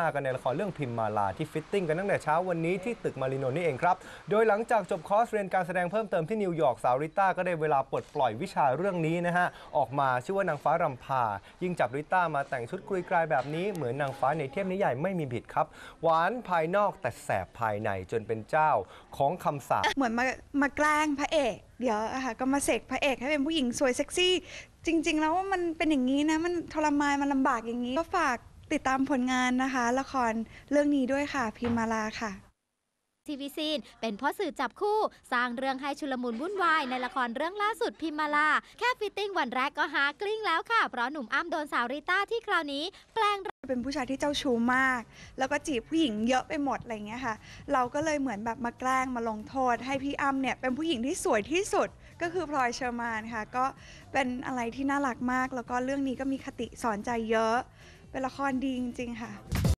5กันในละครเรื่องพิมมาลาที่ฟิตติ้งกันตั้งแต่เช้าวันนี้ที่ตึกมาริโนนี่เองครับ โดยหลังจากจบคอร์สเรียนการแสดงเพิ่มเติมที่นิวยอร์กสาวริต้าก็ได้เวลาปลดปล่อยวิชาเรื่องนี้นะฮะ ออกมาชื่อว่านางฟ้ารำพา ยิ่งจับริต้ามาแต่งชุดกรุยกรายแบบนี้เหมือนนางฟ้าในเทพนิยายไม่มีผิดครับ หวานภายนอกแต่แสบภายในจนเป็นเจ้าของคำสาปเหมือนมามาแกล้งพระเอก เดี๋ยวอะค่ะก็มาเสกพระเอกให้เป็นผู้หญิงสวยเซ็กซี่ จริง ๆ แล้วว่ามันเป็นอย่างนี้นะมันทรมานมันลำบากอย่างนี้ก็ฝาก ติดตามผลงานนะคะ ละครเรื่องนี้ด้วยค่ะ พิมมาลาค่ะทีวีซีนเป็นพ่อสื่อจับคู่ สร้างเรื่องให้ชุลมุนวุ่นวายในละครเรื่องล่าสุดพิมมาลา แค่ฟิตติ้งวันแรกก็หากลิ้งแล้วค่ะ เพราะหนุ่มอ้ำโดนสาวริต้าที่คราวนี้ แปลงเป็นผู้ชายที่เจ้าชู้มาก แล้วก็จีบผู้หญิงเยอะไปหมดอะไรเงี้ยค่ะ เราก็เลยเหมือนแบบมาแกล้งมาลงโทษ ให้พี่อ้ำเนี่ยเป็นผู้หญิงที่สวยที่สุด ก็คือพลอยเชอร์มานค่ะ ก็เป็นอะไรที่น่ารักมาก แล้วก็เรื่องนี้ก็มีคติสอนใจเยอะ เป็นละครดีจริงๆค่ะ